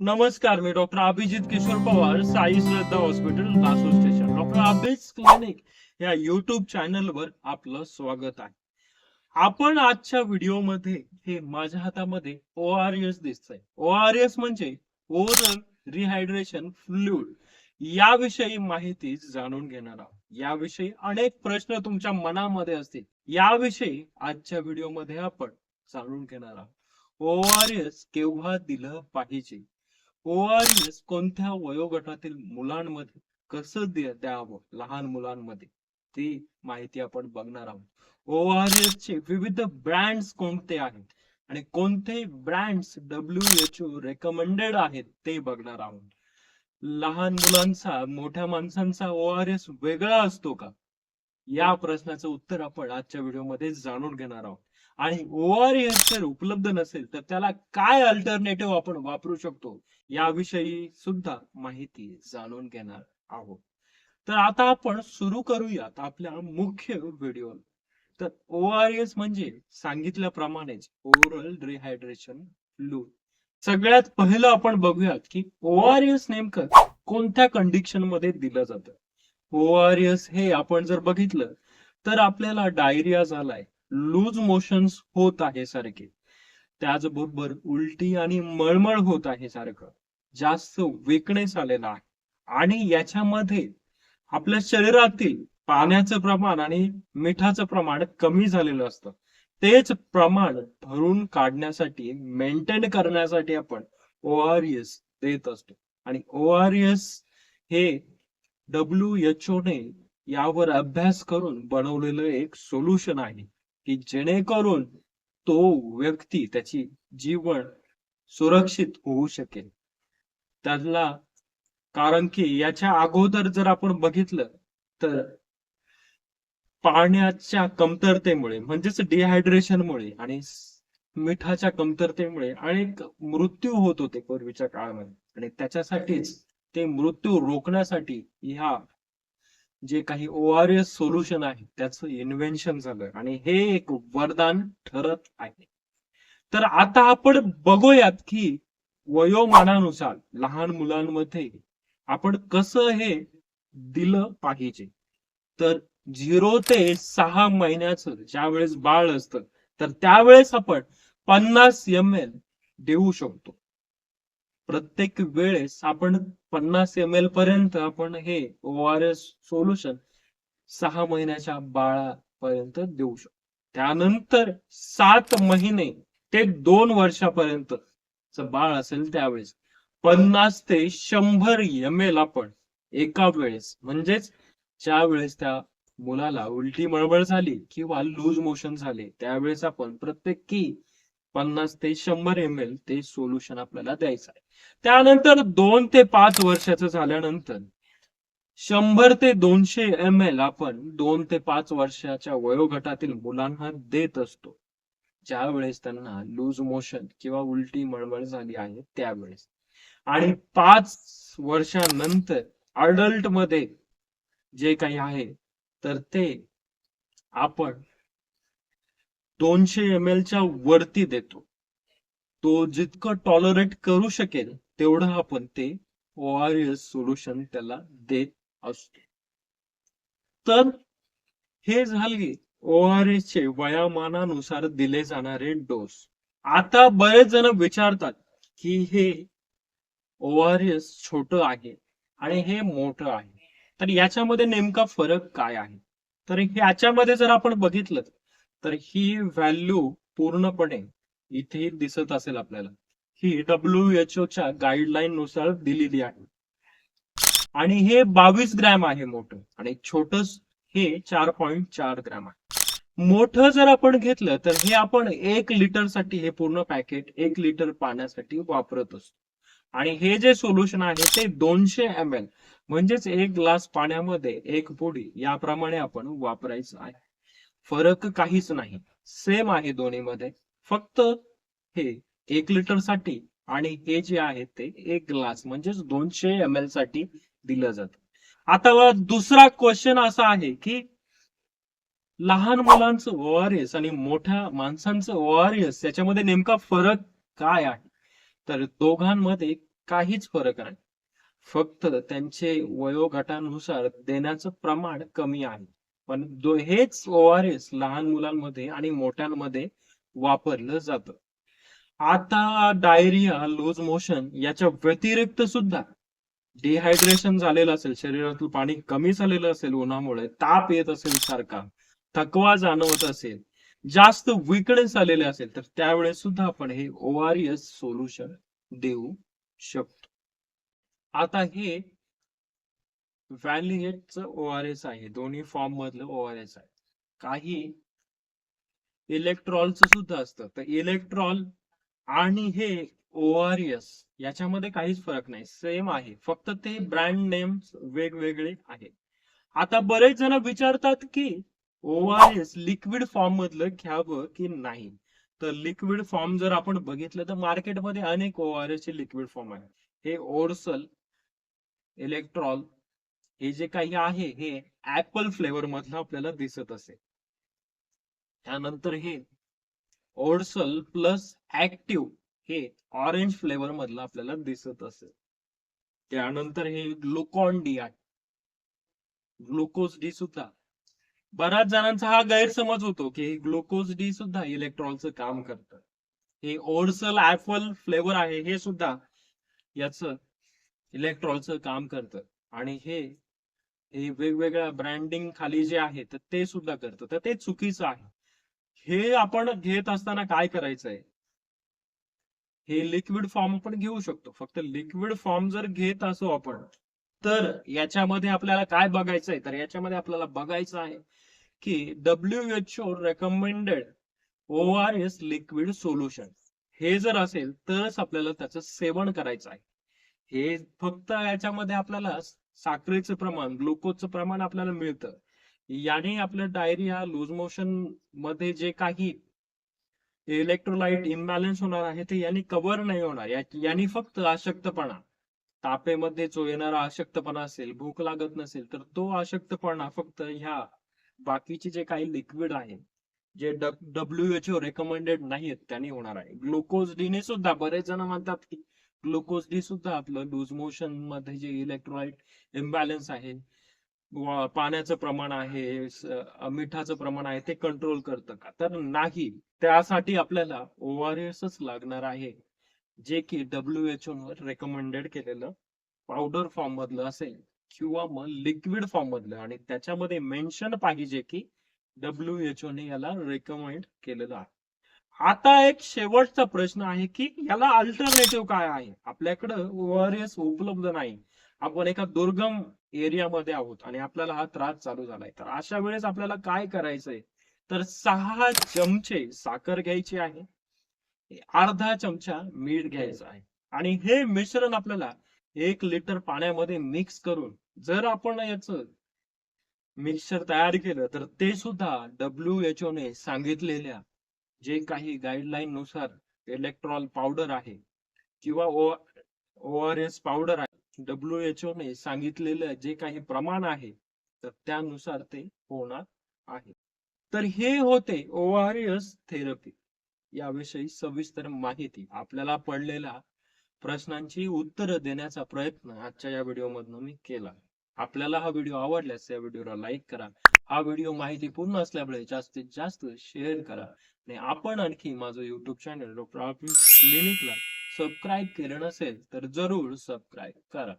नमस्कार मी doctor Abhijit Kishor Pawar Sai Shraddha hospital Lasu station. Doctor Abhij clinic या YouTube चॅनलवर आपलं स्वागत आहे. आपण आजच्या व्हिडिओमध्ये हे माझ्या हातामध्ये ओ आर एस दिसतंय. ओ आर एस म्हणजे ओरल रिहायड्रेशन फ्लुइड याविषयी माहिती जाणून घेणार आहोत. याविषयी अनेक प्रश्न तुमच्या मनामध्ये असतील. याविषयी आजच्या व्हिडिओमध्ये आपण जाणून घेणार आहोत. ओ आर एस केव्हा दिलं पाहिजे? ओआरएस कोणत्या वयोगटातील मुलांमध्ये कसं द्यावं? लहान मुलांमध्ये? ती माहिती आपण बघणार आहोत. ओआरएस चे विविध ब्रँड्स कोणते आहेत? आणि कोणते brands W H O recommended आहेत ते बघणार आहोत. लहान मुलांचा मोठ्या माणसांचा ओआरएस वेगळा असतो का? या प्रश्नाचं उत्तर आपण आजच्या व्हिडिओमध्ये जाणून घेणार आहोत. आणि ओआरएस जर उपलब्ध नसेल तर त्याला काय अल्टरनेटिव्ह आपण वापरू शकतो याविषयी सुद्धा माहिती जाणून घेणार आहोत. तर आता आपण सुरू करूयात आपल्या मुख्य व्हिडिओ तर ओ आर एस म्हणजे सांगितल्याप्रमाणेच ओरल रिहायड्रेशन फ्लूइड सगळ्यात पहिलं आपण बघूयात की ओ आर एस नेमकं कोणत्या कंडिशनमध्ये दिलं जातं? ओ आर एस हे आपण जर बघितलं तर आपल्याला डायरिया झालाय लूज मोशन्स होत आहे सारखे. त्याचबरोबर उलटी आणि मळमळ होत आहे सारखं. जास्त वेकनेस आलेला आहे. आणि याच्यामध्ये आपल्या शरीरातील पाण्याचं प्रमाण आणि मिठाचं प्रमाण कमी झालेलं असतं. तेच प्रमाण भरून काढण्यासाठी मेंटेन करण्यासाठी आपण ओ आर एस देत असतो. आणि ओ आर एस हे डब्ल्यू एच ओ ने यावर अभ्यास करून बनवलेलं एक सोल्युशन आहे. की जेणेकरून तो व्यक्ती त्याची जीवन सुरक्षित होऊ शकेल. त्याला कारण की याच्या अगोदर जर आपण बघितलं तर पाण्याच्या कमतरतेमुळे म्हणजेच डिहायड्रेशनमुळे आणि मिठाच्या कमतरतेमुळे अनेक मृत्यू होत होते पूर्वीच्या काळामध्ये. आणि त्याच्यासाठीच ते मृत्यू रोखण्यासाठी ह्या जे काही ओ आर एस सोल्युशन आहे त्याचं इन्व्हेन्शन झालं. आणि हे एक वरदान ठरत आहे. तर आता आपण बघूयात की वयोमानानुसार लहान मुलांमध्ये आपण कसं हे दिलं पाहिजे. तर झिरो ते सहा महिन्याचं ज्यावेळेस बाळ असतं तर त्यावेळेस आपण पन्नास एम एल देऊ शकतो. प्रत्येक वेळेस आपण पन्नास एम एल पर्यंत आपण हे ओ आर एस सोल्युशन सहा महिन्याच्या बाळापर्यंत देऊ शकतो. त्यानंतर सात महिने ते दोन वर्षापर्यंत बाळ असेल त्यावेळेस पन्नास ते शंभर एम एल आपण एका वेळेस म्हणजेच ज्या वेळेस त्या मुलाला उलटी मळमळ झाली किंवा लूज मोशन झाले त्यावेळेस आपण प्रत्येकी पन्नास ते शंभर एम एल ते सोल्युशन आपल्याला द्यायचं आहे. त्यानंतर दोन ते पाच वर्षाचं झाल्यानंतर शंभर ते दोनशे एम एल आपण दोन ते पाच वर्षाच्या वयोगटातील मुलांना देत असतो. ज्या वेळेस त्यांना लूज मोशन किंवा उलटी मळमळ झाली आहे त्यावेळेस. आणि पाच वर्षानंतर अडल्टमध्ये जे काही आहे तर ते आपण दोनशे एम च्या वरती देतो. तो जितकं टॉलरेट करू शकेल तेवढं आपण ते ओ आर एस सोल्युशन त्याला देत असतो. तर हे झाले ओ आर एस चे वयामानानुसार दिले जाणारे डोस आता बरेच जण विचारतात की हे ओ आर एस छोट आहे आणि हे मोठं आहे. तर याच्यामध्ये नेमका फरक काय आहे? तर ह्याच्यामध्ये जर आपण बघितलं तर ही व्हॅल्यू पूर्णपणे इथे दिसत असेल आपल्याला. ही डब्ल्यू एच च्या गाईडलाईन नुसार दिलेली आहे. आणि हे बावीस ग्रॅम आहे मोठं. आणि छोटस हे चार पॉईंट चार ग्रॅम आहे. मोठं जर आपण घेतलं तर हे आपण एक लिटरसाठी हे पूर्ण पॅकेट एक लिटर पाण्यासाठी वापरत असतो. आणि हे जे सोल्युशन आहे ते दोनशे एम एल म्हणजेच एक ग्लास पाण्यामध्ये एक पोडी याप्रमाणे आपण वापरायचं आहे. फरक काहीच नाही. सेम आहे दोन्हीमध्ये. फक्त हे एक लिटरसाठी आणि हे जे आहे ते एक ग्लास म्हणजेच दोनशे एम एलसाठी दिलं जात. आता दुसरा क्वेश्चन असा आहे की लहान मुलांचं ओ आर एस आणि मोठ्या माणसांचं ओ आर एस याच्यामध्ये नेमका फरक काय आहे? तर दोघांमध्ये काहीच फरक नाही. फक्त त्यांचे वयोगटानुसार देण्याचं प्रमाण कमी आहे. पण हेच ओआरएस लहान मुलांमध्ये आणि मोठ्यांमध्ये वापरलं जातं. आता डायरिया लूज मोशन याच्या व्यतिरिक्त सुद्धा डिहायड्रेशन झालेलं असेल शरीरातलं पाणी कमी झालेलं असेल उन्हामुळे ताप येत असेल सारखा थकवा जाणवत असेल जास्त विकनेस आलेले असेल तर त्यावेळेस सुद्धा आपण हे ओआरएस सोल्युशन देऊ शकतो. आता हे व्हॅलिएटचं ओआरएस आहे. दोन्ही फॉर्म मधलं ओ आर एस आहे. काही इलेक्ट्रॉलचं सुद्धा असतं. तर इलेक्ट्रॉल आणि हे ओआरएस याच्यामध्ये काहीच फरक नाही. सेम आहे. फक्त ते ब्रँड नेम वेगवेगळे आहेत. आता बरेच जण विचारतात की O R S liquid form मधलं घ्यावं की नाही? तर लिक्विड फॉर्म जर आपण बघितलं तर मार्केटमध्ये अनेक ओ आरएस चे लिक्विड फॉर्म आहे हे ओरसल इलेक्ट्रॉल हे जे काही आहे हे ऍपल फ्लेवर मधलं आपल्याला दिसत असेल त्यानंतर हे ओडसल प्लस ऍक्टिव्ह हे ऑरेंज फ्लेवर मधलं आपल्याला दिसत असेल त्यानंतर हे ग्लुकॉन डी आहे. ग्लुकोज डी सुद्धा. बऱ्याच जणांचा हा गैरसमज होतो की ग्लुकोज डी सुद्धा इलेक्ट्रॉलचं काम करतं. हे ओडसल ऍपल फ्लेवर आहे हे सुद्धा याच इलेक्ट्रॉलचं काम करतं. आणि हे हे वेगवेगळ्या ब्रँडिंग खाली जे आहे तर ते सुद्धा करतं. तर ते चुकीचं आहे. हे आपण घेत असताना काय करायचंय? हे लिक्विड फॉर्म आपण घेऊ शकतो. फक्त लिक्विड फॉर्म जर घेत असो आपण तर याच्यामध्ये आपल्याला काय बघायचं आहे तर याच्यामध्ये आपल्याला बघायचं आहे की W H O recommended O R S liquid solution हे जर असेल तरच आपल्याला त्याचं सेवन करायचं आहे. हे फक्त याच्यामध्ये आपल्याला साखरेचं प्रमाण ग्लुकोजचं प्रमाण आपल्याला मिळतं. याने आपलं डायरिया लूज मोशनमध्ये जे काही इलेक्ट्रोलाइट इम्बॅलन्स होणार आहे ते यांनी कव्हर नाही होणार. यांनी फक्त अशक्तपणा. तापेमध्ये जो येणारा अशक्तपणा असेल भूक लागत नसेल तर तो अशक्तपणा फक्त ह्या बाकीचे जे काही लिक्विड आहे J W H O recommended नाहीत त्यांनी होणार आहे. ग्लुकोज डीने सुद्धा बरेच जण म्हणतात की ग्लुकोज डी सुद्धा आपलं लूज मोशनमध्ये जे इलेक्ट्रोलाइट इम्बॅलन्स आहे पाण्याचं प्रमाण आहे मिठाचं प्रमाण आहे ते कंट्रोल करतं का? तर नाही. त्यासाठी आपल्याला ओआरएसच लागणार आहे जे की डब्ल्यू एच ओ रेकमेंडेड केलेलं पावडर फॉर्म मधलं असेल किंवा मग लिक्विड फॉर्म मधलं. आणि त्याच्यामध्ये मेन्शन पाहिजे की डब्ल्यू एच ओ ने याला रेकमेंड केलेलं आहे. आता एक शेवटचा प्रश्न आहे की याला अल्टरनेटिव्ह काय आहे? आपल्याकडं ओआरएस उपलब्ध नाही. आपण एका दुर्गम एरियामध्ये आहोत आणि आपल्याला हा त्रास चालू झालाय. तर अशा वेळेस आपल्याला काय करायचंय? तर सहा चमचे साखर घ्यायची आहे. अर्धा चमचा मीठ घ्यायचं आहे. आणि हे मिश्रण आपल्याला एक लिटर पाण्यामध्ये मिक्स करून जर आपण याच मिक्सर तयार केलं तर ते सुद्धा डब्ल्यू एच ओ ने सांगितलेल्या जे काही गाईडलाईन नुसार इलेक्ट्रॉल पावडर आहे किंवा ओ आर एस पावडर आहे डब्ल्यू एच ओ ने सांगितलेलं जे काही प्रमाण आहे तर त्यानुसार ते होणार आहे. तर हे होते ओ आर एस थेरपी याविषयी सविस्तर माहिती. आपल्याला पडलेला प्रश्नांची उत्तरं देण्याचा प्रयत्न आजच्या या व्हिडिओ मधून मी केला. आपल्याला हा व्हिडिओ आवडल्यास या व्हिडिओला लाईक करा. हा व्हिडिओ माहिती पूर्ण असल्यामुळे जास्तीत जास्त शेअर करा. आणि आपण आणखी माझं युट्यूब चॅनल डॉक्टर क्लिनिकला सबस्क्राईब केलं नसेल तर जरूर सबस्क्राईब करा.